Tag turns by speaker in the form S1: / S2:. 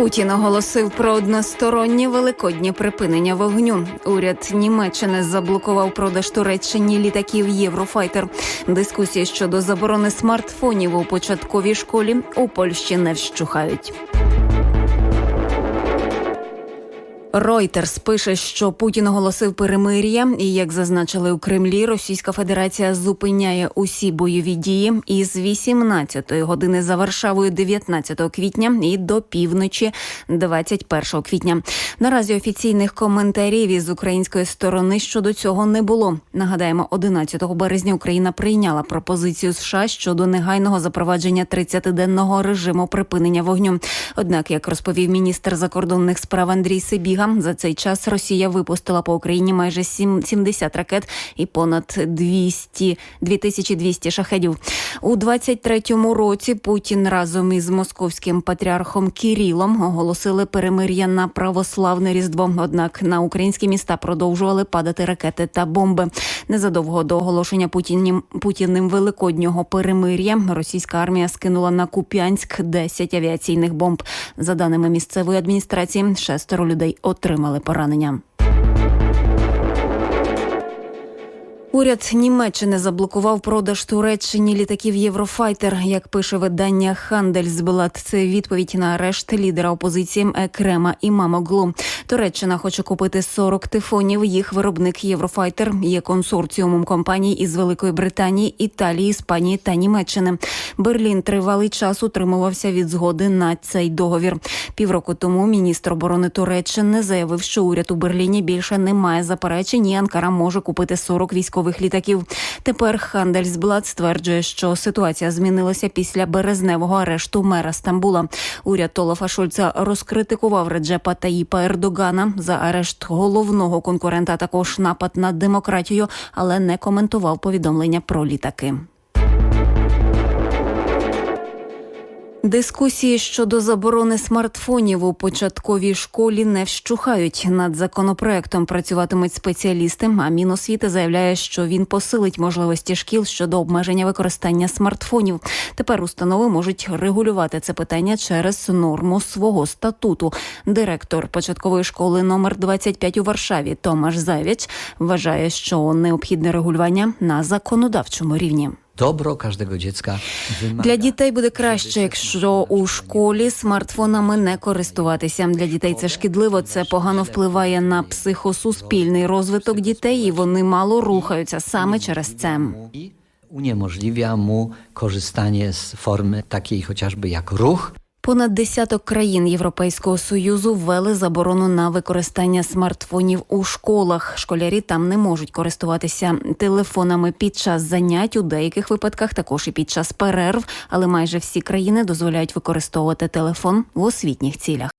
S1: Путін оголосив про одностороннє великоднє припинення вогню. Уряд Німеччини заблокував продаж Туреччині літаків Єврофайтер. Дискусії щодо заборони смартфонів у початковій школі у Польщі не вщухають. Reuters пише, що Путін оголосив перемир'я, і як зазначили у Кремлі, Російська Федерація зупиняє усі бойові дії із 18 години за Варшавою 19 квітня і до півночі 21 квітня. Наразі офіційних коментарів із української сторони щодо цього не було. Нагадаємо, 11 березня Україна прийняла пропозицію США щодо негайного запровадження 30-денного режиму припинення вогню. Однак, як розповів міністр закордонних справ Андрій Сибіга, за цей час Росія випустила по Україні майже сім- 70 ракет і понад 200, 2200 шахедів. У 23-му році Путін разом із московським патріархом Кірілом оголосили перемир'я на православне різдво. Однак на українські міста продовжували падати ракети та бомби. Незадовго до оголошення Путінім Путіним великоднього перемир'я російська армія скинула на Куп'янськ 10 авіаційних бомб. За даними місцевої адміністрації, шестеро людей отримали поранення. Уряд Німеччини заблокував продаж Туреччині літаків Єврофайтер. Як пише видання Хандельсблат, це відповідь на арешт лідера опозиції Екрема Імамоглу. Туреччина хоче купити 40 тифонів. Їх виробник Єврофайтер є консорціумом компаній із Великої Британії, Італії, Іспанії та Німеччини. Берлін тривалий час утримувався від згоди на цей договір. Півроку тому міністр оборони Туреччини заявив, що уряд у Берліні більше не має заперечень. і Анкара може купити 40 військових літаків. Тепер Хандельсблат стверджує, що ситуація змінилася після березневого арешту мера Стамбула. Уряд Олафа Шольца розкритикував Реджепа Таїпа Ердогана за арешт головного конкурента. Також напад на демократію, але не коментував повідомлення про літаки. Дискусії щодо заборони смартфонів у початковій школі не вщухають. Над законопроектом працюватимуть спеціалісти. А Міносвіти заявляє, що він посилить можливості шкіл щодо обмеження використання смартфонів. Тепер установи можуть регулювати це питання через норму свого статуту. Директор початкової школи номер 25 у Варшаві Томаш Завіч вважає, що необхідне регулювання на законодавчому рівні.
S2: Dobro każdego dziecka wymaga.
S1: Для дітей буде краще, якщо у школі смартфонами не користуватися. Для дітей це шкідливо. Це погано впливає на психосуспільний розвиток дітей, і вони мало рухаються саме через це.
S2: Uniemożliwia mu korzystanie z formy takiej chociażby jak ruch,
S1: Понад десяток країн Європейського союзу ввели заборону на використання смартфонів у школах. Школярі там не можуть користуватися телефонами під час занять у деяких випадках, також і під час перерв. Але майже всі країни дозволяють використовувати телефон в освітніх цілях.